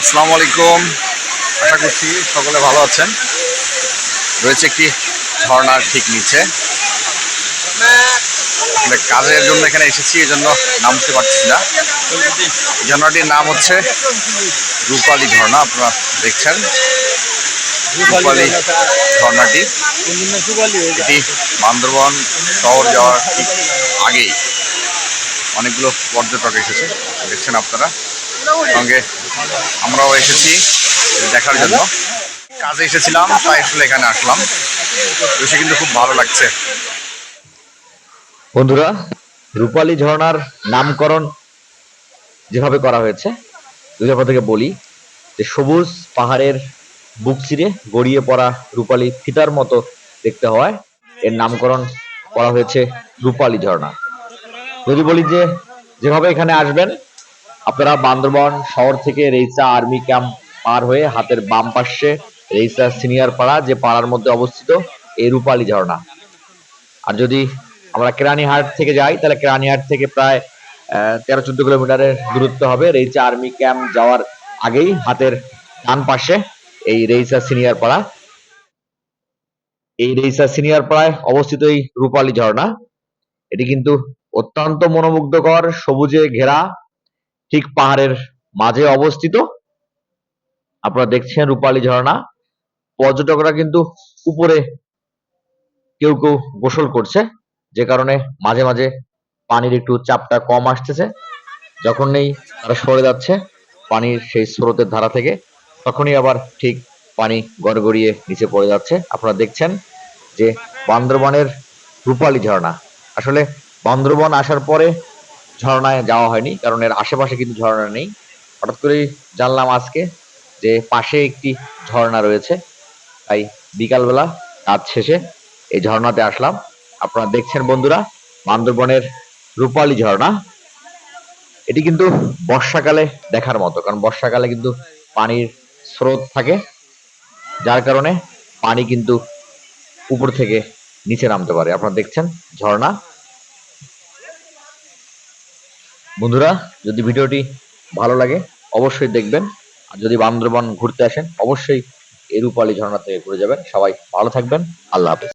আসসালামু আলাইকুম। আশা করছি সকলে ভালো আছেন। রয়েছে একটি ঝর্ণার ঠিক নিচে। কাজের জন্য এখানে এসেছি, এই জন্য নামতে পারছি না। ঝর্ণাটির নাম হচ্ছে রূপালী ঝর্ণা, আপনারা দেখছেন। রূপালী ঝর্ণাটি। এটি বান্দরবন শহর যাওয়ার ঠিক আগেই অনেকগুলো পর্যটক এসেছে। দেখছেন আপনারা? সঙ্গে আমরাও এসেছি দেখার জন্য। কাজে এসেছিলাম, তাই আসলে এখানে আসলাম। বেশি কিন্তু খুব ভালো লাগছে। বন্ধুরা, রূপালী ঝর্ণার নামকরণ যেভাবে করা হয়েছে, দুই থেকে বলি যে সবুজ পাহাড়ের বুক চিরে গড়িয়ে পড়া রূপালী ফিতার মতো দেখতে হয় এর নামকরণ করা হয়েছে রূপালী ঝর্ণা। যদি বলি যে যেভাবে এখানে আসবেন আপনারা বান্দরবন শহর থেকে রেইসা আর্মি ক্যাম্প পার হয়ে হাতের বাম পাশে রেইসা সিনিয়র পাড়া যে পাড়ার মধ্যে অবস্থিত এই রূপালী ঝর্ণা। আর যদি আমরা কেরানীহাট থেকে যাই, তাহলে কেরানীহাট থেকে প্রায় তেরো চোদ্দ কিলোমিটারের দূরত্ব হবে রেইচা আর্মি ক্যাম্প যাওয়ার আগেই হাতের ডান পাশে এই রেইসা সিনিয়র পাড়া। এই রেইসা সিনিয়র পাড়ায় অবস্থিত এই রূপালী ঝর্ণা। এটি কিন্তু অত্যন্ত মনোমুগ্ধকর, সবুজে ঘেরা ঠিক পাহাড়ের মাঝে অবস্থিত। আপনারা দেখছেন রূপালী ঝর্ণা। পর্যটকরা কিন্তু উপরে কেউ কেউ গোসল করছে, যে কারণে মাঝে মাঝে পানির একটু চাপটা কম আসতেছে। যখনই তারা সরে যাচ্ছে পানির সেই স্রোতের ধারা থেকে, তখনই আবার ঠিক পানি গড়গড়িয়ে নিচে পড়ে যাচ্ছে। আপনারা দেখছেন যে বান্দরবনের রূপালী ঝর্ণা। আসলে বান্দরবন আসার পরে ঝর্ণায় যাওয়া হয়নি, কারণ এর আশেপাশে কিন্তু ঝর্ণা নেই। হঠাৎ করেই জানলাম আজকে যে পাশে একটি ঝর্ণা রয়েছে। তাই বিকালবেলা কাজ শেষে এই ঝর্ণাতে আসলাম। আপনারা দেখছেন বন্ধুরা, বান্দরবনের রূপালী ঝর্ণা। এটি কিন্তু বর্ষাকালে দেখার মতো, কারণ বর্ষাকালে কিন্তু পানির স্রোত থাকে। যার কারণে পানি কিন্তু উপর থেকে নিচে নামতে পারে। আপনারা দেখছেন ঝর্ণা। বন্ধুরা, যদি ভিডিওটি ভালো লাগে, অবশ্যই দেখবেন। আর যদি বান্দরবন ঘুরতে আসেন, অবশ্যই এই রূপালী ঝর্ণা থেকে ঘুরে যাবেন। সবাই ভালো থাকবেন। আল্লাহ হাফেজ।